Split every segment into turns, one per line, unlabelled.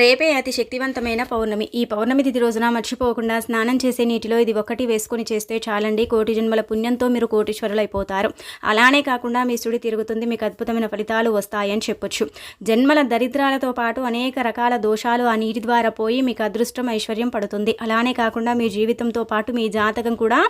రేపే అతి శక్తివంతమైన పౌర్ణమి. ఈ పౌర్ణమి తిథి రోజున మర్చిపోకుండా స్నానం చేసే నీటిలో ఇది ఒకటి వేసుకొని చేస్తే చాలండి. కోటి జన్మల పుణ్యంతో మీరు కోటీశ్వరులు అయిపోతారు అలానే కాకుండా మీ సుడి తిరుగుతుంది మీకు అద్భుతమైన ఫలితాలు వస్తాయని చెప్పొచ్చు. జన్మల దరిద్రాలతో పాటు అనేక రకాల దోషాలు ఆ నీటి ద్వారా పోయి మీకు అదృష్టం ఐశ్వర్యం పడుతుంది. అలానే కాకుండా మీ జీవితంతో పాటు మీ జాతకం కూడా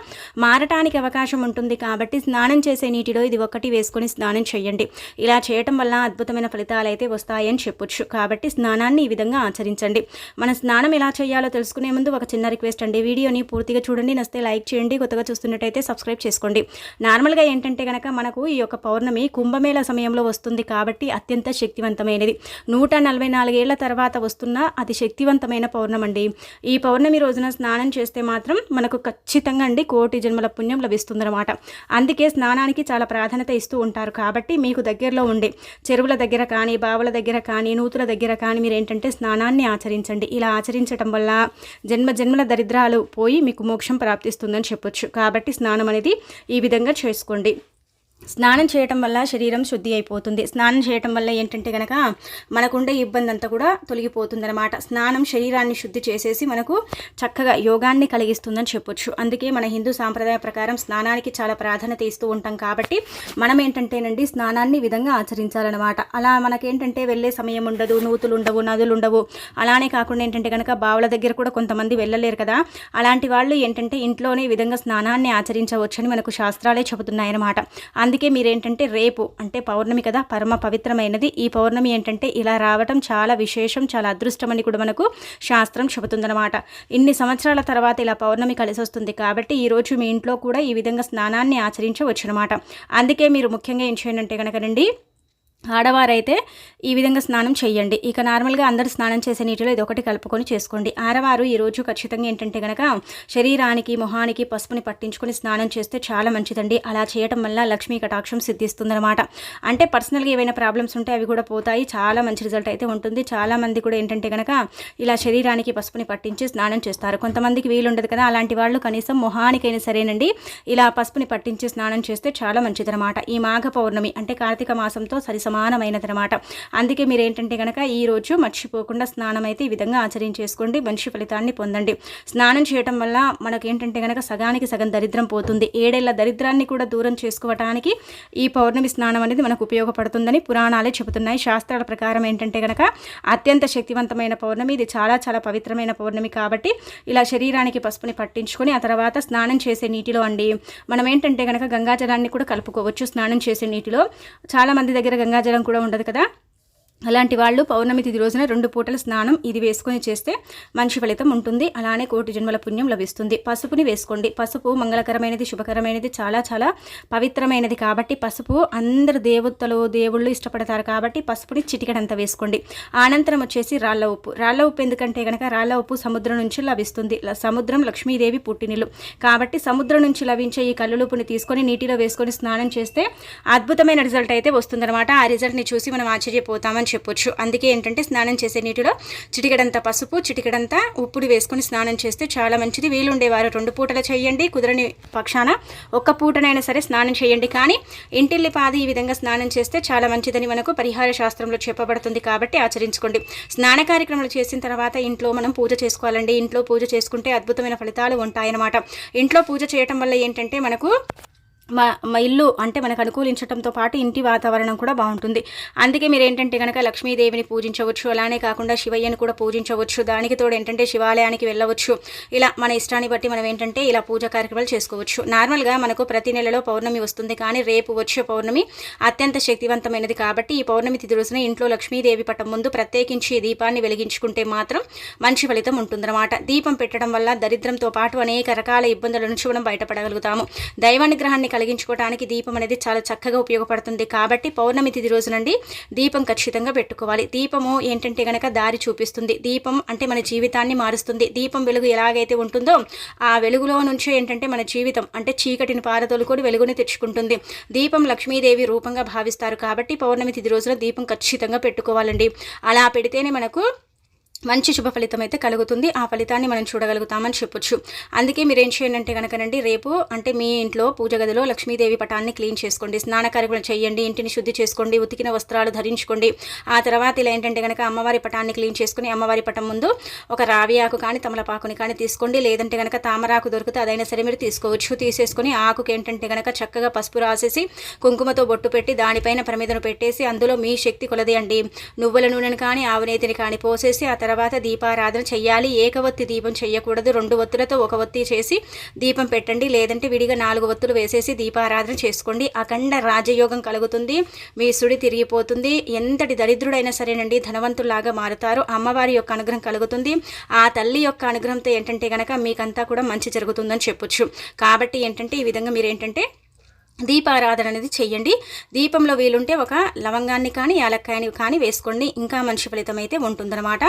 మారటానికి అవకాశం ఉంటుంది. కాబట్టి స్నానం చేసే నీటిలో ఇది ఒకటి వేసుకొని స్నానం చేయండి. ఇలా చేయటం వల్ల అద్భుతమైన ఫలితాలు అయితే వస్తాయని చెప్పొచ్చు. కాబట్టి స్నానాన్ని ఈ విధంగా ఆచరించండి. మన స్నానం ఎలా చేయాలో తెలుసుకునే ముందు ఒక చిన్న రిక్వెస్ట్ అండి. వీడియోని పూర్తిగా చూడండి. నస్తే లైక్ చేయండి. కొత్తగా చూస్తున్నట్టయితే సబ్స్క్రైబ్ చేసుకోండి. నార్మల్గా ఏంటంటే కనుక మనకు ఈ యొక్క పౌర్ణమి కుంభమేళ సమయంలో వస్తుంది కాబట్టి అత్యంత శక్తివంతమైనది. నూట నలభై నాలుగేళ్ళ తర్వాత వస్తున్న అతి శక్తివంతమైన పౌర్ణమండి. ఈ పౌర్ణమి రోజున స్నానం చేస్తే మాత్రం మనకు ఖచ్చితంగా అండి కోటి జన్మల పుణ్యం లభిస్తుందన్నమాట. అందుకే స్నానానికి చాలా ప్రాధాన్యత ఇస్తూ ఉంటారు కాబట్టి మీకు దగ్గరలో ఉండే చెరువుల దగ్గర కానీ బావుల దగ్గర కానీ నూతుల దగ్గర కానీ మీరు ఏంటంటే స్నానాన్ని ఆచరించండి. ఇలా ఆచరించడం వల్ల జన్మ జన్మల దరిద్రాలు పోయి మీకు మోక్షం ప్రాప్తిస్తుందని చెప్పొచ్చు. కాబట్టి స్నానం అనేది ఈ విధంగా చేసుకోండి. స్నానం చేయటం వల్ల శరీరం శుద్ధి అయిపోతుంది. స్నానం చేయటం వల్ల ఏంటంటే కనుక మనకుండే ఇబ్బంది అంతా కూడా తొలగిపోతుందన్నమాట. స్నానం శరీరాన్ని శుద్ధి చేసేసి మనకు చక్కగా యోగాన్ని కలిగిస్తుందని చెప్పొచ్చు. అందుకే మన హిందూ సాంప్రదాయ ప్రకారం స్నానానికి చాలా ప్రాధాన్యత ఇస్తూ ఉంటాం కాబట్టి మనం ఏంటంటేనండి స్నానాన్ని విధంగా ఆచరించాలన్నమాట. అలా మనకేంటంటే వెళ్ళే సమయం ఉండదు నూతులు ఉండవు నదులు ఉండవు. అలానే కాకుండా ఏంటంటే కనుక బావుల దగ్గర కూడా కొంతమంది వెళ్ళలేరు కదా. అలాంటి వాళ్ళు ఏంటంటే ఇంట్లోనే విధంగా స్నానాన్ని ఆచరించవచ్చని మనకు శాస్త్రాలే చెబుతున్నాయన్నమాట. అందుకే మీరేంటంటే రేపు అంటే పౌర్ణమి కదా పరమ పవిత్రమైనది. ఈ పౌర్ణమి ఏంటంటే ఇలా రావటం చాలా విశేషం చాలా అదృష్టం అని కూడా మనకు శాస్త్రం చెబుతుందన్నమాట. ఇన్ని సంవత్సరాల తర్వాత ఇలా పౌర్ణమి కలిసి వస్తుంది కాబట్టి ఈరోజు మీ ఇంట్లో కూడా ఈ విధంగా స్నానాన్ని ఆచరించవచ్చు అనమాట అందుకే మీరు ముఖ్యంగా ఏం చేయండి అంటే కనుకనండి ఆడవారైతే ఈ విధంగా స్నానం చేయండి. ఇక నార్మల్గా అందరూ స్నానం చేసే నీటిలో ఇది ఒకటి కలుపుకొని చేసుకోండి. ఆడవారు ఈరోజు ఖచ్చితంగా ఏంటంటే కనుక శరీరానికి మొహానికి పసుపుని పట్టించుకొని స్నానం చేస్తే చాలా మంచిదండి. అలా చేయటం వల్ల లక్ష్మీ కటాక్షం సిద్ధిస్తుందన్నమాట. అంటే పర్సనల్గా ఏవైనా ప్రాబ్లమ్స్ ఉంటే అవి కూడా పోతాయి. చాలా మంచి రిజల్ట్ అయితే ఉంటుంది. చాలామంది కూడా ఏంటంటే కనుక ఇలా శరీరానికి పసుపుని పట్టించి స్నానం చేస్తారు. కొంతమందికి వీలు ఉండదు కదా. అలాంటి వాళ్ళు కనీసం మొహానికైనా సరేనండి. ఇలా పసుపుని పట్టించి స్నానం చేస్తే చాలా మంచిదనమాట ఈ మాఘ పౌర్ణమి అంటే కార్తీక మాసంతో సరి సమానమైనదనమాట అందుకే మీరు ఏంటంటే కనుక ఈ రోజు మర్చిపోకుండా స్నానం అయితే ఈ విధంగా ఆచరించేసుకోండి. మంచి ఫలితాన్ని పొందండి. స్నానం చేయటం వల్ల మనకు ఏంటంటే కనుక సగానికి సగం దరిద్రం పోతుంది. ఏడేళ్ళ దరిద్రాన్ని కూడా దూరం చేసుకోవటానికి ఈ పౌర్ణమి స్నానం అనేది మనకు ఉపయోగపడుతుందని పురాణాలే చెబుతున్నాయి. శాస్త్రాల ప్రకారం ఏంటంటే కనుక అత్యంత శక్తివంతమైన పౌర్ణమి ఇది చాలా చాలా పవిత్రమైన పౌర్ణమి కాబట్టి ఇలా శరీరానికి పసుపుని పట్టించుకొని ఆ తర్వాత స్నానం చేసే నీటిలో అండి. మనం ఏంటంటే కనుక గంగాజలాన్ని కూడా కలుపుకోవచ్చు స్నానం చేసే నీటిలో. చాలామంది దగ్గర గంగా గంగాజలం కూడా ఉండదు కదా? అలాంటి వాళ్ళు పౌర్ణమి తిథి రోజున రెండు పూటల స్నానం ఇది వేసుకొని చేస్తే మంచి ఫలితం ఉంటుంది. అలానే కోటి జన్మల పుణ్యం లభిస్తుంది. పసుపుని వేసుకోండి. పసుపు మంగళకరమైనది శుభకరమైనది చాలా చాలా పవిత్రమైనది కాబట్టి పసుపు అందరు దేవతలు దేవుళ్ళు ఇష్టపడతారు కాబట్టి పసుపుని చిటికడంత వేసుకోండి. అనంతరం వచ్చేసి రాళ్ళ ఉప్పు. రాళ్ళ ఉప్పు ఎందుకంటే కనుక రాళ్ళ ఉప్పు సముద్రం నుంచి లభిస్తుంది. సముద్రం లక్ష్మీదేవి పుట్టినిల్లు. కాబట్టి సముద్రం నుంచి లభించే ఈ కల్లులుపుని తీసుకొని నీటిలో వేసుకొని స్నానం చేస్తే అద్భుతమైన రిజల్ట్ అయితే వస్తుందన్నమాట. ఆ రిజల్ట్ని చూసి మనం ఆశ్చర్యపోతామని చెప్పొచ్చు. అందుకే ఏంటంటే స్నానం చేసే నీటిలో చిటికెడంత పసుపు చిటికెడంత ఉప్పుడు వేసుకొని స్నానం చేస్తే చాలా మంచిది. వీలుండేవారు రెండు పూటలు చేయండి కుదరని పక్షాన ఒక్క పూటనైనా సరే స్నానం చేయండి. కానీ ఇంటిల్లి పాది ఈ విధంగా స్నానం చేస్తే చాలా మంచిదని మనకు పరిహార శాస్త్రంలో చెప్పబడుతుంది కాబట్టి ఆచరించుకోండి. స్నాన కార్యక్రమాలు చేసిన తర్వాత ఇంట్లో మనం పూజ చేసుకోవాలండి. ఇంట్లో పూజ చేసుకుంటే అద్భుతమైన ఫలితాలు ఉంటాయన్నమాట. ఇంట్లో పూజ చేయటం వల్ల ఏంటంటే మనకు మా మా ఇల్లు అంటే మనకు అనుకూలించడంతో పాటు ఇంటి వాతావరణం కూడా బాగుంటుంది. అందుకే మీరు ఏంటంటే కనుక లక్ష్మీదేవిని పూజించవచ్చు అలానే కాకుండా శివయ్యను కూడా పూజించవచ్చు దానికి తోడు ఏంటంటే శివాలయానికి వెళ్ళవచ్చు. ఇలా మన ఇష్టాన్ని బట్టి మనం ఏంటంటే ఇలా పూజ కార్యక్రమాలు చేసుకోవచ్చు. నార్మల్గా మనకు ప్రతి నెలలో పౌర్ణమి వస్తుంది కానీ రేపు వచ్చే పౌర్ణమి అత్యంత శక్తివంతమైనది కాబట్టి ఈ పౌర్ణమి తిథి రోజున ఇంట్లో లక్ష్మీదేవి పటం ముందు ప్రత్యేకించి ఈ దీపాన్ని వెలిగించుకుంటే మాత్రం మంచి ఫలితం ఉంటుందన్నమాట. దీపం పెట్టడం వల్ల దరిద్రంతో పాటు అనేక రకాల ఇబ్బందుల నుంచి మనం బయటపడగలుగుతాము. దైవానుగ్రహాన్ని కలిగించుకోవడానికి దీపం అనేది చాలా చక్కగా ఉపయోగపడుతుంది. కాబట్టి పౌర్ణమి తిథి రోజు నుండి దీపం ఖచ్చితంగా పెట్టుకోవాలి. దీపము ఏంటంటే గనక దారి చూపిస్తుంది. దీపం అంటే మన జీవితాన్ని మారుస్తుంది. దీపం వెలుగు ఎలాగైతే ఉంటుందో ఆ వెలుగులో నుంచి ఏంటంటే మన జీవితం అంటే చీకటిని పారదోలుకొని వెలుగుని తెచ్చుకుంటుంది. దీపం లక్ష్మీదేవి రూపంగా భావిస్తారు. కాబట్టి పౌర్ణమి తిథి రోజున దీపం ఖచ్చితంగా పెట్టుకోవాలండి. అలా పెడితేనే మనకు మంచి శుభ ఫలితం అయితే కలుగుతుంది. ఆ ఫలితాన్ని మనం చూడగలుగుతామని చెప్పొచ్చు. అందుకే మీరు ఏం చేయండి అంటే కనుకనండి రేపు అంటే మీ ఇంట్లో పూజ గదిలో లక్ష్మీదేవి పటాన్ని క్లీన్ చేసుకోండి. స్నాన కార్యక్రమం చేయండి ఇంటిని శుద్ధి చేసుకోండి ఉతికిన వస్త్రాలు ధరించుకోండి. ఆ తర్వాత ఇలా ఏంటంటే కనుక అమ్మవారి పటాన్ని క్లీన్ చేసుకుని అమ్మవారి పటం ముందు ఒక రావి ఆకు కానీ తమలపాకుని కానీ తీసుకోండి. లేదంటే కనుక తామరాకు దొరికితే అదైనా సరే మీరు తీసుకోవచ్చు. తీసేసుకుని ఆకుకి ఏంటంటే కనుక చక్కగా పసుపు రాసేసి కుంకుమతో బొట్టు పెట్టి దానిపైన ప్రమిదను పెట్టేసి అందులో మీ శక్తి కొలది అండి. నువ్వుల నూనెను కానీ ఆవునేతిని కానీ పోసేసి ఆ తర్వాత దీపారాధన చెయ్యాలి. ఏకవత్తి దీపం చేయకూడదు రెండు ఒత్తులతో ఒక ఒత్తి చేసి దీపం పెట్టండి. లేదంటే విడిగా నాలుగు ఒత్తులు వేసేసి దీపారాధన చేసుకోండి. అఖండ రాజయోగం కలుగుతుంది. మీ సుడి తిరిగిపోతుంది. ఎంతటి దరిద్రుడైనా సరేనండి ధనవంతులాగా మారుతారు. అమ్మవారి యొక్క అనుగ్రహం కలుగుతుంది. ఆ తల్లి యొక్క అనుగ్రహంతో ఏంటంటే కనుక మీకంతా కూడా మంచి జరుగుతుందని చెప్పొచ్చు. కాబట్టి ఏంటంటే ఈ విధంగా మీరు ఏంటంటే దీపారాధన అనేది చెయ్యండి. దీపంలో వీలుంటే ఒక లవంగాన్ని కానీ యాలక్కాయని కానీ వేసుకోండి. ఇంకా మంచి ఫలితం అయితే ఉంటుందన్నమాట.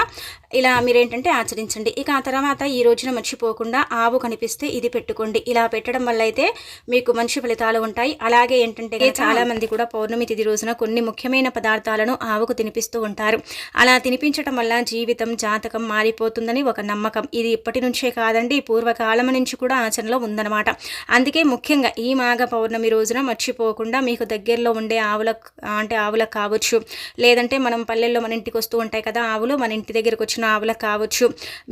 ఇలా మీరేంటంటే ఆచరించండి. ఇక ఆ తర్వాత ఈ రోజున మర్చిపోకుండా ఆవు కనిపిస్తే ఇది పెట్టుకోండి. ఇలా పెట్టడం వల్ల అయితే మీకు మంచి ఫలితాలు ఉంటాయి. అలాగే ఏంటంటే చాలా మంది కూడా పౌర్ణమి తిథి రోజున కొన్ని ముఖ్యమైన పదార్థాలను ఆవుకు తినిపిస్తూ ఉంటారు. అలా తినిపించడం వల్ల జీవితం జాతకం మారిపోతుందని ఒక నమ్మకం. ఇది ఇప్పటి నుంచే కాదండి. పూర్వకాలం నుంచి కూడా ఆచరణలో ఉందన్నమాట. అందుకే ముఖ్యంగా ఈ మాఘ పౌర్ణమి రోజున మర్చిపోకుండా మీకు దగ్గరలో ఉండే ఆవులకు అంటే ఆవులకు కావచ్చు. లేదంటే మనం పల్లెల్లో మన ఇంటికి వస్తూ ఉంటాయి కదా ఆవులు మన ఇంటి దగ్గరకు వచ్చిన ఆవులకు కావచ్చు.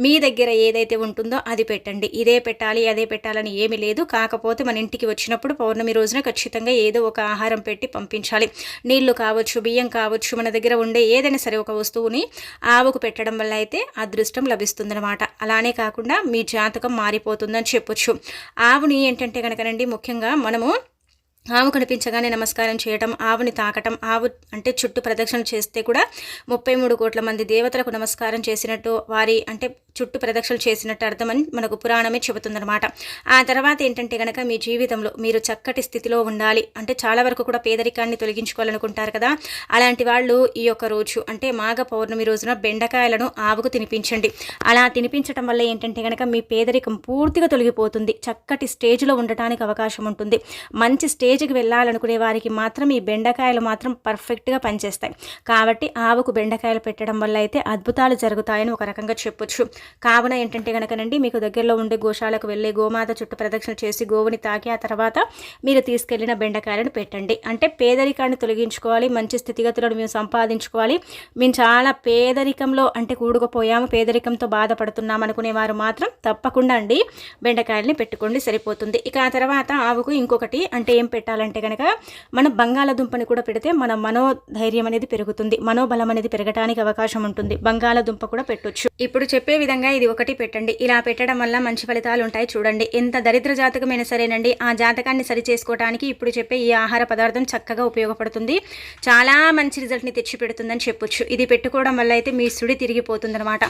మీ దగ్గర ఏదైతే ఉంటుందో అది పెట్టండి. ఇదే పెట్టాలి అదే పెట్టాలని ఏమీ లేదు. కాకపోతే మన ఇంటికి వచ్చినప్పుడు పౌర్ణమి రోజున ఖచ్చితంగా ఏదో ఒక ఆహారం పెట్టి పంపించాలి. నీళ్ళు కావచ్చు బియ్యం కావచ్చు మన దగ్గర ఉండే ఏదైనా సరే ఒక వస్తువుని ఆవుకు పెట్టడం వల్ల అయితే అదృష్టం లభిస్తుందనమాట అలానే కాకుండా మీ జాతకం మారిపోతుందని చెప్పొచ్చు. ఆవుని ఏంటంటే కనుకనండి ముఖ్యంగా మనము ఆవు కనిపించగానే నమస్కారం చేయటం ఆవుని తాకటం ఆవు అంటే చుట్టూ ప్రదక్షిణ చేస్తే కూడా ముప్పై మూడు కోట్ల మంది దేవతలకు నమస్కారం చేసినట్టు వారి అంటే చుట్టూ ప్రదక్షిణలు చేసినట్టు అర్థమని మనకు పురాణమే చెబుతుందన్నమాట. ఆ తర్వాత ఏంటంటే కనుక మీ జీవితంలో మీరు చక్కటి స్థితిలో ఉండాలి. అంటే చాలా వరకు కూడా పేదరికాన్ని తొలగించుకోవాలనుకుంటారు కదా. అలాంటి వాళ్ళు ఈ యొక్క రోజు అంటే మాఘ పౌర్ణమి రోజున బెండకాయలను ఆవుకు తినిపించండి. అలా తినిపించడం వల్ల ఏంటంటే కనుక మీ పేదరికం పూర్తిగా తొలగిపోతుంది. చక్కటి స్టేజ్లో ఉండటానికి అవకాశం ఉంటుంది. మంచి స్టేజ్ స్టేజ్కి వెళ్ళాలనుకునే వారికి మాత్రం ఈ బెండకాయలు మాత్రం పర్ఫెక్ట్గా పనిచేస్తాయి. కాబట్టి ఆవుకు బెండకాయలు పెట్టడం వల్ల అయితే అద్భుతాలు జరుగుతాయని ఒక రకంగా చెప్పొచ్చు. కావున ఏంటంటే కనుకనండి మీకు దగ్గరలో ఉండే గోశాలకు వెళ్ళి గోమాత చుట్టూ ప్రదక్షిణ చేసి గోవుని తాకి ఆ తర్వాత మీరు తీసుకెళ్ళిన బెండకాయలను పెట్టండి. అంటే పేదరికాన్ని తొలగించుకోవాలి మంచి స్థితిగతులను మేము సంపాదించుకోవాలి. మేము చాలా పేదరికంలో అంటే కూడుకుపోయాము పేదరికంతో బాధపడుతున్నాం అనుకునే వారు మాత్రం తప్పకుండా అండి బెండకాయలని పెట్టుకోండి సరిపోతుంది. ఇక ఆ తర్వాత ఆవుకు ఇంకొకటి అంటే ఏం పెట్టాలంటే కనుక మనం బంగాళదుంపని కూడా పెడితే మన మనోధైర్యం అనేది పెరుగుతుంది మనోబలం అనేది పెరగడానికి అవకాశం ఉంటుంది. బంగాళదుంప కూడా పెట్టొచ్చు. ఇప్పుడు చెప్పే విధంగా ఇది ఒకటి పెట్టండి. ఇలా పెట్టడం వల్ల మంచి ఫలితాలు ఉంటాయి చూడండి. ఎంత దరిద్ర జాతకమైన సరేనండి. ఆ జాతకాన్ని సరి చేసుకోవడానికి ఇప్పుడు చెప్పే ఈ ఆహార పదార్థం చక్కగా ఉపయోగపడుతుంది. చాలా మంచి రిజల్ట్ని తెచ్చి పెడుతుందని చెప్పొచ్చు. ఇది పెట్టుకోవడం వల్ల అయితే మీ సుడి తిరిగిపోతుందన్నమాట.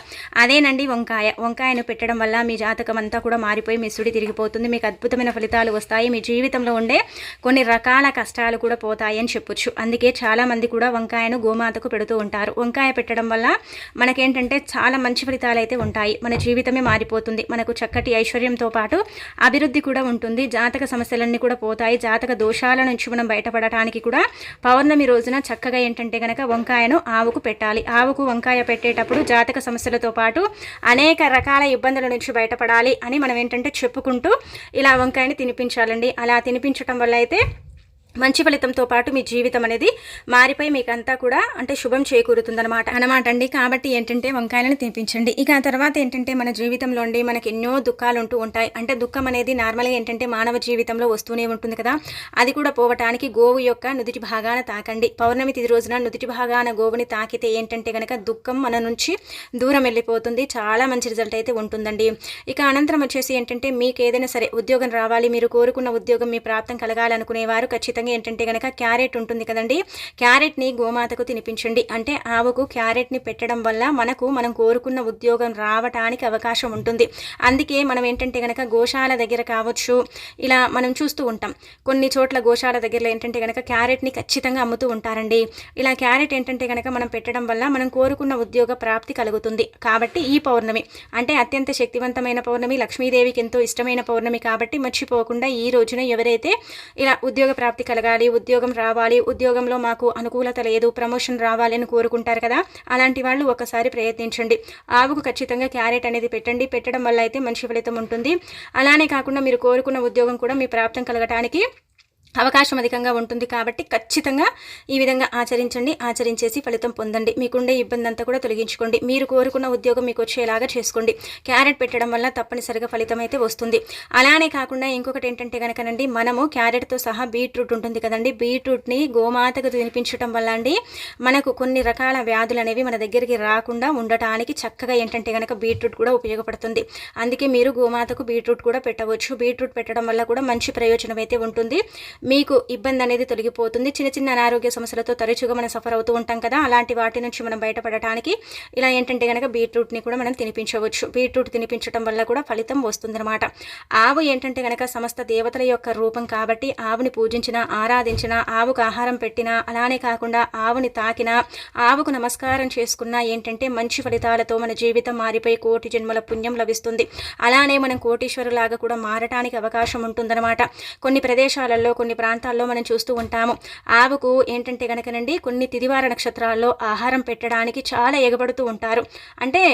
అదేనండి వంకాయ. వంకాయను పెట్టడం వల్ల మీ జాతకం అంతా కూడా మారిపోయి మీ సుడి తిరిగిపోతుంది. మీకు అద్భుతమైన ఫలితాలు వస్తాయి. మీ జీవితంలో ఉండే కొన్ని రకాల కష్టాలు కూడా పోతాయని చెప్పొచ్చు. అందుకే చాలామంది కూడా వంకాయను గోమాతకు పెడుతూ ఉంటారు. వంకాయ పెట్టడం వల్ల మనకేంటంటే చాలా మంచి ఫలితాలు అయితే ఉంటాయి. మన జీవితమే మారిపోతుంది. మనకు చక్కటి ఐశ్వర్యంతో పాటు అభివృద్ధి కూడా ఉంటుంది. జాతక సమస్యలన్నీ కూడా పోతాయి. జాతక దోషాల నుంచి మనం బయటపడటానికి కూడా పౌర్ణమి రోజున చక్కగా ఏంటంటే కనుక వంకాయను ఆవుకు పెట్టాలి. ఆవుకు వంకాయ పెట్టేటప్పుడు జాతక సమస్యలతో పాటు అనేక రకాల ఇబ్బందుల నుంచి బయటపడాలి అని మనం ఏంటంటే చెప్పుకుంటూ ఇలా వంకాయని తినిపించాలండి. అలా తినిపించడం వల్ల అయితే మంచి ఫలితంతో పాటు మీ జీవితం అనేది మారిపోయి మీకు అంతా కూడా అంటే శుభం చేకూరుతుందనమాట అనమాట అండి. కాబట్టి ఏంటంటే వంకాయలను తినిపించండి. ఇక ఆ తర్వాత ఏంటంటే మన జీవితంలో ఉండి మనకి ఎన్నో దుఃఖాలు ఉంటూ ఉంటాయి. అంటే దుఃఖం అనేది నార్మల్గా ఏంటంటే మానవ జీవితంలో వస్తూనే ఉంటుంది కదా. అది కూడా పోవటానికి గోవు యొక్క నుదుటి భాగాన తాకండి. పౌర్ణమి తిది రోజున నుదుటి భాగాన గోవుని తాకితే ఏంటంటే కనుక దుఃఖం మన నుంచి దూరం వెళ్ళిపోతుంది. చాలా మంచి రిజల్ట్ అయితే ఉంటుందండి. ఇక అనంతరం వచ్చేసి ఏంటంటే మీకు ఏదైనా సరే ఉద్యోగం రావాలి మీరు కోరుకున్న ఉద్యోగం మీ ప్రాప్తం కలగాలనుకునేవారు ఖచ్చితంగా ఖచ్చితంగా ఏంటంటే కనుక క్యారెట్ ఉంటుంది కదండి. క్యారెట్ని గోమాతకు తినిపించండి. అంటే ఆవుకు క్యారెట్ని పెట్టడం వల్ల మనకు మనం కోరుకున్న ఉద్యోగం రావటానికి అవకాశం ఉంటుంది. అందుకే మనం ఏంటంటే కనుక గోశాల దగ్గర కావచ్చు ఇలా మనం చూస్తూ ఉంటాం. కొన్ని చోట్ల గోశాల దగ్గరలో ఏంటంటే కనుక క్యారెట్ని ఖచ్చితంగా అమ్ముతూ ఉంటారండి. ఇలా క్యారెట్ ఏంటంటే కనుక మనం పెట్టడం వల్ల మనం కోరుకున్న ఉద్యోగ ప్రాప్తి కలుగుతుంది. కాబట్టి ఈ పౌర్ణమి అంటే అత్యంత శక్తివంతమైన పౌర్ణమి లక్ష్మీదేవికి ఎంతో ఇష్టమైన పౌర్ణమి కాబట్టి మర్చిపోకుండా ఈ రోజున ఎవరైతే ఇలా ఉద్యోగ ప్రాప్తి కలగాలి ఉద్యోగం రావాలి ఉద్యోగంలో మాకు అనుకూలత లేదు ప్రమోషన్ రావాలని కోరుకుంటారు కదా? అలాంటి వాళ్ళు ఒకసారి ప్రయత్నించండి. ఆవుకు ఖచ్చితంగా క్యారెట్ అనేది పెట్టండి. పెట్టడం వల్ల అయితే మంచి ఫలితం ఉంటుంది. అలానే కాకుండా మీరు కోరుకున్న ఉద్యోగం కూడా మీ ప్రాప్తం కలగటానికి అవకాశం అధికంగా ఉంటుంది కాబట్టి ఖచ్చితంగా ఈ విధంగా ఆచరించండి ఆచరించేసి ఫలితం పొందండి. మీకుండే ఇబ్బంది అంతా కూడా తొలగించుకోండి. మీరు కోరుకున్న ఉద్యోగం మీకు వచ్చేలాగా చేసుకోండి. క్యారెట్ పెట్టడం వల్ల తప్పనిసరిగా ఫలితం అయితే వస్తుంది. అలానే కాకుండా ఇంకొకటి ఏంటంటే కనుకనండి మనము క్యారెట్తో సహా బీట్రూట్ ఉంటుంది కదండి. బీట్రూట్ని గోమాతకు తినిపించడం వల్ల అండి మనకు కొన్ని రకాల వ్యాధులు అనేవి మన దగ్గరికి రాకుండా ఉండటానికి చక్కగా ఏంటంటే కనుక బీట్రూట్ కూడా ఉపయోగపడుతుంది. అందుకే మీరు గోమాతకు బీట్రూట్ కూడా పెట్టవచ్చు. బీట్రూట్ పెట్టడం వల్ల కూడా మంచి ప్రయోజనం అయితే ఉంటుంది. మీకు ఇబ్బంది అనేది తొలగిపోతుంది. చిన్న చిన్న అనారోగ్య సమస్యలతో తరచుగా మనం సఫర్ అవుతూ ఉంటాం కదా అలాంటి వాటి నుంచి మనం బయటపడటానికి ఇలా ఏంటంటే కనుక బీట్రూట్ని కూడా మనం తినిపించవచ్చు. బీట్రూట్ తినిపించడం వల్ల కూడా ఫలితం వస్తుందన్నమాట. ఆవు ఏంటంటే కనుక సమస్త దేవతల యొక్క రూపం కాబట్టి ఆవుని పూజించిన ఆరాధించిన ఆవుకు ఆహారం పెట్టినా అలానే కాకుండా ఆవుని తాకినా ఆవుకు నమస్కారం చేసుకున్నా ఏంటంటే మంచి ఫలితాలతో మన జీవితం మారిపోయి కోటి జన్మల పుణ్యం లభిస్తుంది. అలానే మనం కోటీశ్వరులాగా కూడా మారటానికి అవకాశం ఉంటుందన్నమాట. కొన్ని ప్రదేశాలలో కొన్ని ప్రాంతాల్లో మనం చూస్తూ ఉంటాము. ఆవుకు ఏంటంటే కనుకనండి కొన్ని తిదివార నక్షత్రాల్లో ఆహారం పెట్టడానికి చాలా ఎగబడుతూ ఉంటారు. అంటే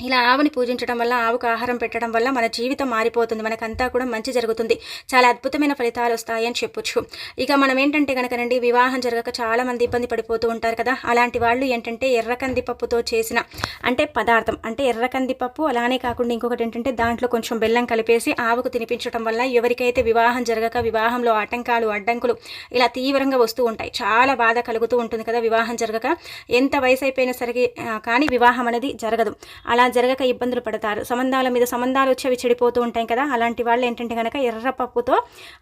ఇలా ఆవుని పూజించడం వల్ల ఆవుకు ఆహారం పెట్టడం వల్ల మన జీవితం మారిపోతుంది. మనకంతా కూడా మంచి జరుగుతుంది. చాలా అద్భుతమైన ఫలితాలు వస్తాయని చెప్పొచ్చు. ఇక మనం ఏంటంటే కనుకనండి వివాహం జరగక చాలా మంది ఇబ్బంది పడిపోతూ ఉంటారు కదా. అలాంటి వాళ్ళు ఏంటంటే ఎర్రకంది పప్పుతో చేసిన అంటే పదార్థం అంటే ఎర్రకంది పప్పు అలానే కాకుండా ఇంకొకటి ఏంటంటే దాంట్లో కొంచెం బెల్లం కలిపేసి ఆవుకు తినిపించడం వల్ల ఎవరికైతే వివాహం జరగక వివాహంలో ఆటంకాలు అడ్డంకులు ఇలా తీవ్రంగా వస్తూ ఉంటాయి. చాలా బాధ కలుగుతూ ఉంటుంది కదా వివాహం జరగక. ఎంత వయసు అయిపోయినా సరికి కానీ వివాహం అనేది జరగదు. అలా జరగక ఇబ్బందులు పడతారు. సంబంధాల మీద సంబంధాలు వచ్చేవి చెడిపోతూ ఉంటాయి కదా. అలాంటి వాళ్ళు ఏంటంటే కనుక ఎర్రపప్పుతో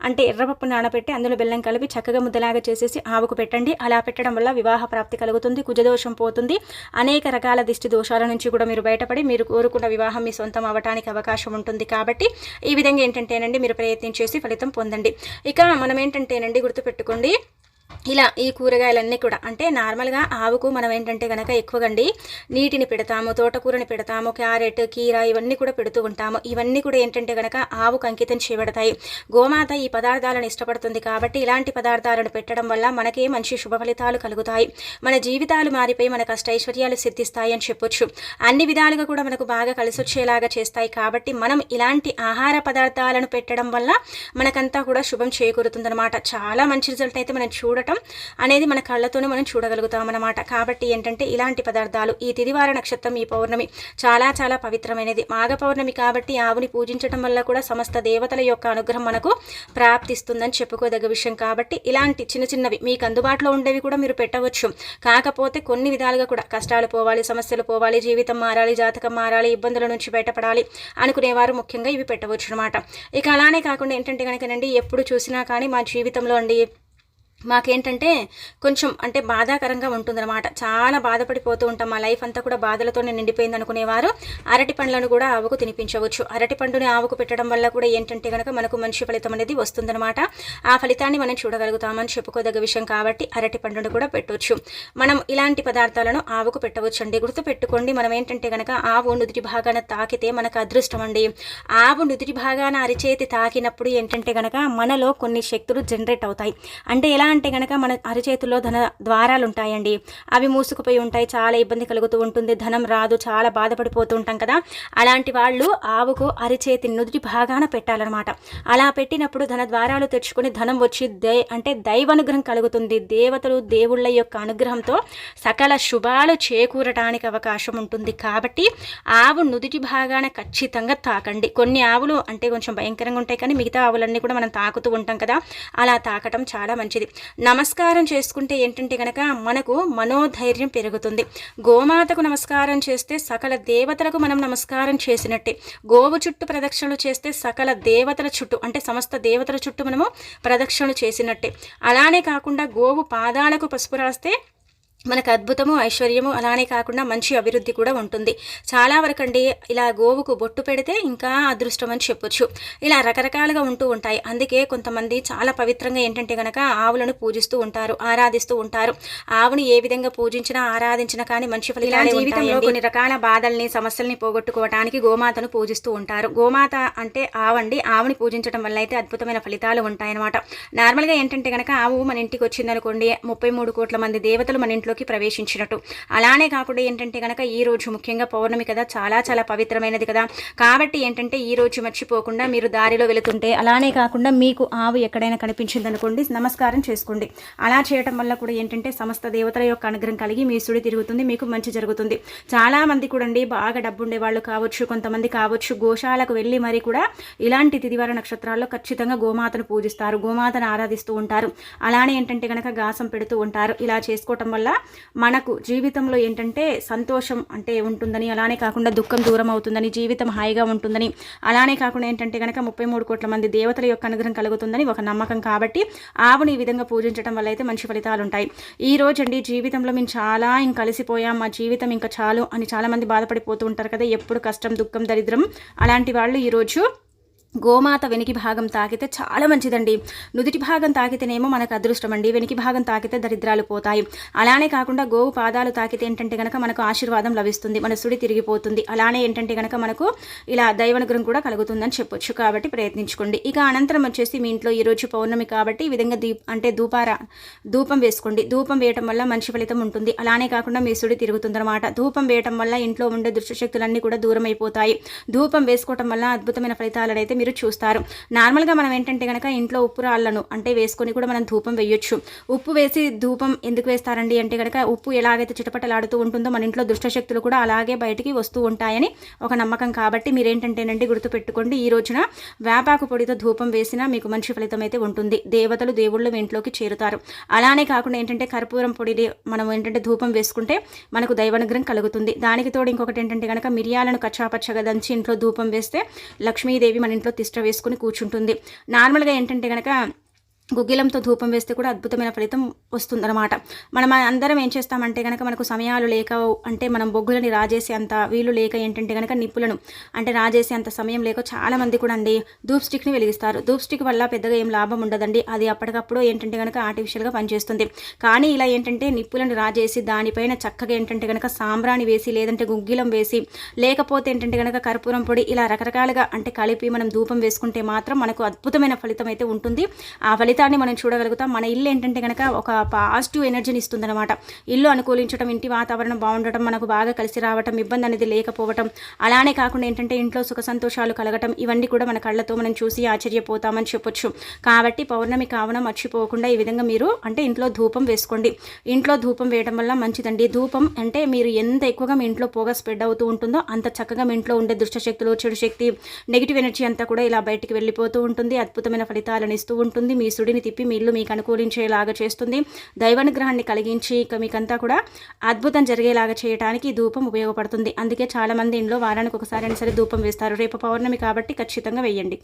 అంటే ఎర్రపప్పు నానబెట్టి అందులో బెల్లం కలిపి చక్కగా ముద్దలాగా చేసేసి ఆవుకు పెట్టండి. అలా పెట్టడం వల్ల వివాహ ప్రాప్తి కలుగుతుంది కుజదోషం పోతుంది. అనేక రకాల దిష్టి దోషాల నుంచి కూడా మీరు బయటపడి మీరు కోరుకున్న వివాహం మీ సొంతం అవ్వడానికి అవకాశం ఉంటుంది కాబట్టి ఈ విధంగా ఏంటంటేనండి మీరు ప్రయత్నం చేసి ఫలితం పొందండి. ఇక మనం ఏంటంటేనండి గుర్తుపెట్టుకోండి ఇలా ఈ కూరగాయలన్నీ కూడా అంటే నార్మల్గా ఆవుకు మనం ఏంటంటే కనుక ఎక్కువగండి నీటిని పెడతాము తోటకూరని పెడతాము క్యారెట్ కీర ఇవన్నీ కూడా పెడుతూ ఉంటాము. ఇవన్నీ కూడా ఏంటంటే కనుక ఆవుకు అంకితం చేయబడతాయి. గోమాత ఈ పదార్థాలను ఇష్టపడుతుంది కాబట్టి ఇలాంటి పదార్థాలను పెట్టడం వల్ల మనకే మంచి శుభ ఫలితాలు కలుగుతాయి. మన జీవితాలు మారిపోయి మన కష్టైశ్వర్యాలు సిద్ధిస్తాయి అని చెప్పొచ్చు. అన్ని విధాలుగా కూడా మనకు బాగా కలిసొచ్చేలాగా చేస్తాయి కాబట్టి మనం ఇలాంటి ఆహార పదార్థాలను పెట్టడం వల్ల మనకంతా కూడా శుభం చేకూరుతుందన్నమాట. చాలా మంచి రిజల్ట్ అయితే మనం చూడటం అనేది మన కళ్ళతోనే మనం చూడగలుగుతాం అన్నమాట కాబట్టి ఏంటంటే ఇలాంటి పదార్థాలు ఈ తిదివార నక్షత్రం ఈ పౌర్ణమి చాలా చాలా పవిత్రమైనది. మాఘ పౌర్ణమి కాబట్టి ఆవుని పూజించడం వల్ల కూడా సమస్త దేవతల యొక్క అనుగ్రహం మనకు ప్రాప్తిస్తుందని చెప్పుకోదగ్గ విషయం. కాబట్టి ఇలాంటి చిన్న చిన్నవి మీకు అందుబాటులో ఉండేవి కూడా మీరు పెట్టవచ్చు. కాకపోతే కొన్ని విధాలుగా కూడా కష్టాలు పోవాలి సమస్యలు పోవాలి జీవితం మారాలి జాతకం మారాలి ఇబ్బందుల నుంచి బయటపడాలి అనుకునేవారు ముఖ్యంగా ఇవి పెట్టవచ్చు అనమాట ఇక అలానే కాకుండా ఏంటంటే కనుకనండి ఎప్పుడు చూసినా కానీ మా జీవితంలో అండి మాకేంటంటే కొంచెం అంటే బాధాకరంగా ఉంటుందన్నమాట. చాలా బాధపడిపోతూ ఉంటాం. మా లైఫ్ అంతా కూడా బాధలతోనే నిండిపోయింది అనుకునేవారు. అరటి పండ్లను కూడా ఆవుకు తినిపించవచ్చు. అరటి పండుని ఆవుకు పెట్టడం వల్ల కూడా ఏంటంటే కనుక మనకు మంచి ఫలితం అనేది వస్తుందన్నమాట. ఆ ఫలితాన్ని మనం చూడగలుగుతామని చెప్పుకోదగ్గ విషయం కాబట్టి అరటి పండును కూడా పెట్టవచ్చు మనం ఇలాంటి పదార్థాలను ఆవుకు పెట్టవచ్చు అండి గుర్తు పెట్టుకోండి మనం ఏంటంటే కనుక ఆవు నుదుటి భాగాన తాకితే మనకు అదృష్టం అండి. ఆవు నుదుటి భాగాన అరిచేతి తాకినప్పుడు ఏంటంటే కనుక మనలో కొన్ని శక్తులు జనరేట్ అవుతాయి. అంటే ఎలా అంటే కనుక మన అరిచేతుల్లో ధన ద్వారాలు ఉంటాయండి అవి మూసుకుపోయి ఉంటాయి చాలా ఇబ్బంది కలుగుతూ ఉంటుంది ధనం రాదు చాలా బాధపడిపోతూ ఉంటాం కదా. అలాంటి వాళ్ళు ఆవుకు అరిచేతి నుదుటి భాగాన పెట్టాలన్నమాట. అలా పెట్టినప్పుడు ధన ద్వారాలు తెచ్చుకుని ధనం వచ్చి దే అంటే దైవానుగ్రహం కలుగుతుంది. దేవతలు దేవుళ్ళ యొక్క అనుగ్రహంతో సకల శుభాలు చేకూరటానికి అవకాశం ఉంటుంది. కాబట్టి ఆవు నుదుటి భాగాన ఖచ్చితంగా తాకండి. కొన్ని ఆవులు అంటే కొంచెం భయంకరంగా ఉంటాయి కానీ మిగతా ఆవులన్నీ కూడా మనం తాకుతూ ఉంటాం కదా. అలా తాకటం చాలా మంచిది. నమస్కారం చేసుకుంటే ఏంటంటే కనుక మనకు మనోధైర్యం పెరుగుతుంది. గోమాతకు నమస్కారం చేస్తే సకల దేవతలకు మనం నమస్కారం చేసినట్టే. గోవు చుట్టూ ప్రదక్షిణలు చేస్తే సకల దేవతల చుట్టూ అంటే సమస్త దేవతల చుట్టూ మనము ప్రదక్షిణలు చేసినట్టే. అలానే కాకుండా గోవు పాదాలకు పసుపు రాస్తే మనకు అద్భుతము ఐశ్వర్యము అలానే కాకుండా మంచి అభివృద్ధి కూడా ఉంటుంది. చాలా వరకండి ఇలా గోవుకు బొట్టు పెడితే ఇంకా అదృష్టం అని చెప్పొచ్చు. ఇలా రకరకాలుగా ఉంటూ ఉంటాయి. అందుకే కొంతమంది చాలా పవిత్రంగా ఏంటంటే గనక ఆవులను పూజిస్తూ ఉంటారు ఆరాధిస్తూ ఉంటారు. ఆవుని ఏ విధంగా పూజించినా ఆరాధించినా కానీ మంచి ఫలితాలు జీవితంలో కొన్ని రకాల బాధల్ని సమస్యల్ని పోగొట్టుకోవడానికి గోమాతను పూజిస్తూ ఉంటారు. గోమాత అంటే ఆవండి. ఆవుని పూజించడం వల్ల అయితే అద్భుతమైన ఫలితాలు ఉంటాయన్నమాట. నార్మల్గా ఏంటంటే గనక ఆవు మన ఇంటికి వచ్చిందనుకోండి ముప్పై మూడు కోట్ల మంది దేవతలు మన ఇంట్లో ఇంట్లోకి ప్రవేశించినట్టు. అలానే కాకుండా ఏంటంటే కనుక ఈ రోజు ముఖ్యంగా పౌర్ణమి కదా చాలా చాలా పవిత్రమైనది కదా. కాబట్టి ఏంటంటే ఈ రోజు మర్చిపోకుండా మీరు దారిలో వెళుతుంటే అలానే కాకుండా మీకు ఆవు ఎక్కడైనా కనిపించింది అనుకోండి నమస్కారం చేసుకోండి. అలా చేయటం వల్ల కూడా ఏంటంటే సమస్త దేవతల యొక్క అనుగ్రహం కలిగి మీ సుడి తిరుగుతుంది మీకు మంచి జరుగుతుంది. చాలా మంది కూడా బాగా డబ్బుండే వాళ్ళు కావచ్చు కొంతమంది కావచ్చు గోశాలకు వెళ్ళి మరి కూడా ఇలాంటి తిదివార నక్షత్రాల్లో ఖచ్చితంగా గోమాతను పూజిస్తారు గోమాతను ఆరాధిస్తూ ఉంటారు. అలానే ఏంటంటే కనుక గాసం పెడుతూ ఉంటారు. ఇలా చేసుకోవటం వల్ల మనకు జీవితంలో ఏంటంటే సంతోషం అంటే ఉంటుందని అలానే కాకుండా దుఃఖం దూరం అవుతుందని జీవితం హాయిగా ఉంటుందని అలానే కాకుండా ఏంటంటే కనుక ముప్పై మూడు కోట్ల మంది దేవతల యొక్క అనుగ్రహం కలుగుతుందని ఒక నమ్మకం కాబట్టి ఆవుని ఈ విధంగా పూజించడం వల్ల అయితే మంచి ఫలితాలు ఉంటాయి. ఈ రోజు అండి జీవితంలో మేము చాలా ఇంక కలిసిపోయాం మా జీవితం ఇంకా చాలు అని చాలామంది బాధపడిపోతూ ఉంటారు కదా ఎప్పుడు కష్టం దుఃఖం దరిద్రం అలాంటి వాళ్ళు ఈరోజు గోమాత వెనికి భాగం తాకితే చాలా మంచిదండి. నుదుటి భాగం తాకితేనేమో మనకు అదృష్టం అండి వెనికి భాగం తాకితే దరిద్రాలు పోతాయి. అలానే కాకుండా గోవు పాదాలు తాకితే ఏంటంటే కనుక మనకు ఆశీర్వాదం లభిస్తుంది. మన సుడి తిరిగిపోతుంది. అలానే ఏంటంటే కనుక మనకు ఇలా దైవనుగ్రహం కూడా కలుగుతుందని చెప్పొచ్చు. కాబట్టి ప్రయత్నించుకోండి. ఇక అనంతరం వచ్చేసి మీ ఇంట్లో ఈరోజు పౌర్ణమి కాబట్టి ఈ విధంగా దీప్ అంటే ధూపార ధూపం వేసుకోండి. ధూపం వేయటం వల్ల మంచి ఫలితం ఉంటుంది. అలానే కాకుండా మీ సుడి తిరుగుతుందన్నమాట. ధూపం వేయటం వల్ల ఇంట్లో ఉండే దుష్టశక్తులన్నీ కూడా దూరం అయిపోతాయి ధూపం వేసుకోవటం వల్ల అద్భుతమైన ఫలితాలనైతే మీరు చూస్తారు. నార్మల్గా మనం ఏంటంటే కనుక ఇంట్లో ఉప్పు రాళ్ళను అంటే వేసుకొని కూడా మనం ధూపం వేయొచ్చు. ఉప్పు వేసి ధూపం ఎందుకు వేస్తారండి అంటే కనుక ఉప్పు ఎలాగైతే చిటపటలాడుతూ ఉంటుందో మన ఇంట్లో దుష్టశక్తులు కూడా అలాగే బయటికి వస్తూ ఉంటాయని ఒక నమ్మకం కాబట్టి మీరేంటంటేనండి గుర్తుపెట్టుకోండి. ఈ రోజున వేపాకు పొడితో ధూపం వేసినా మీకు మంచి ఫలితం అయితే ఉంటుంది. దేవతలు దేవుళ్ళు ఇంట్లోకి చేరుతారు. అలానే కాకుండా ఏంటంటే కర్పూరం పొడిని మనం ఏంటంటే ధూపం వేసుకుంటే మనకు దైవానుగ్రహం కలుగుతుంది. దానికి తోడు ఇంకొకటి ఏంటంటే కనుక మిరియాలను కచ్చాపచ్చగా దంచి ఇంట్లో ధూపం వేస్తే లక్ష్మీదేవి మన ఇంట్లో తిష్ట వేసుకుని కూర్చుంటుంది. నార్మల్గా ఏంటంటే కనుక గుగ్గిలంతో ధూపం వేస్తే కూడా అద్భుతమైన ఫలితం వస్తుందన్నమాట. మనం అందరం ఏం చేస్తామంటే కనుక మనకు సమయాలు లేక అంటే మనం బొగ్గులని రాజేసే అంత వీలు లేక ఏంటంటే కనుక నిప్పులను అంటే రాజేసే అంత సమయం లేక చాలా మంది కూడా అండి ధూప్ స్టిక్ని వెలిగిస్తారు. ధూప్ స్టిక్ వల్ల పెద్దగా ఏం లాభం ఉండదండి. అది అప్పటికప్పుడు ఏంటంటే కనుక ఆర్టిఫిషియల్గా పనిచేస్తుంది. కానీ ఇలా ఏంటంటే నిప్పులను రాజేసి దానిపైన చక్కగా ఏంటంటే కనుక సాంబ్రాణి వేసి లేదంటే గుగ్గిలం వేసి లేకపోతే ఏంటంటే కనుక కర్పూరం పొడి ఇలా రకరకాలుగా అంటే కలిపి మనం ధూపం వేసుకుంటే మాత్రం మనకు అద్భుతమైన ఫలితం అయితే ఉంటుంది. ఆ ఫలితం ఫలితాన్ని మనం చూడగలుగుతాం. మన ఇల్లు ఏంటంటే కనుక ఒక పాజిటివ్ ఎనర్జీని ఇస్తుంది అనమాట ఇల్లు అనుకూలించడం ఇంటి వాతావరణం బాగుండటం మనకు బాగా కలిసి రావటం ఇబ్బంది అనేది లేకపోవటం అలానే కాకుండా ఏంటంటే ఇంట్లో సుఖ సంతోషాలు కలగటం ఇవన్నీ కూడా మన కళ్ళతో మనం చూసి ఆశ్చర్యపోతామని చెప్పొచ్చు. కాబట్టి పౌర్ణమి కావున మర్చిపోకుండా ఈ విధంగా మీరు అంటే ఇంట్లో ధూపం వేసుకోండి. ఇంట్లో ధూపం వేయడం వల్ల మంచిదండి. ధూపం అంటే మీరు ఎంత ఎక్కువగా మీ ఇంట్లో పోగా స్ప్రెడ్ అవుతూ ఉంటుందో అంత చక్కగా మీ ఇంట్లో ఉండే దుష్టశక్తులు చెడు శక్తి నెగిటివ్ ఎనర్జీ అంతా కూడా ఇలా బయటికి వెళ్ళిపోతూ ఉంటుంది. అద్భుతమైన ఫలితాలను ఇస్తూ ఉంటుంది. మీ సుడిని తిప్పి మీ ఇల్లు మీకు అనుకూలించేలాగా చేస్తుంది. దైవానుగ్రహాన్ని కలిగించి ఇక మీకంతా కూడా అద్భుతం జరిగేలాగా చేయడానికి ధూపం ఉపయోగపడుతుంది. అందుకే చాలామంది ఇంట్లో వారానికి ఒకసారి అయినా సరే ధూపం వేస్తారు. రేపు పౌర్ణమి కాబట్టి ఖచ్చితంగా వేయండి.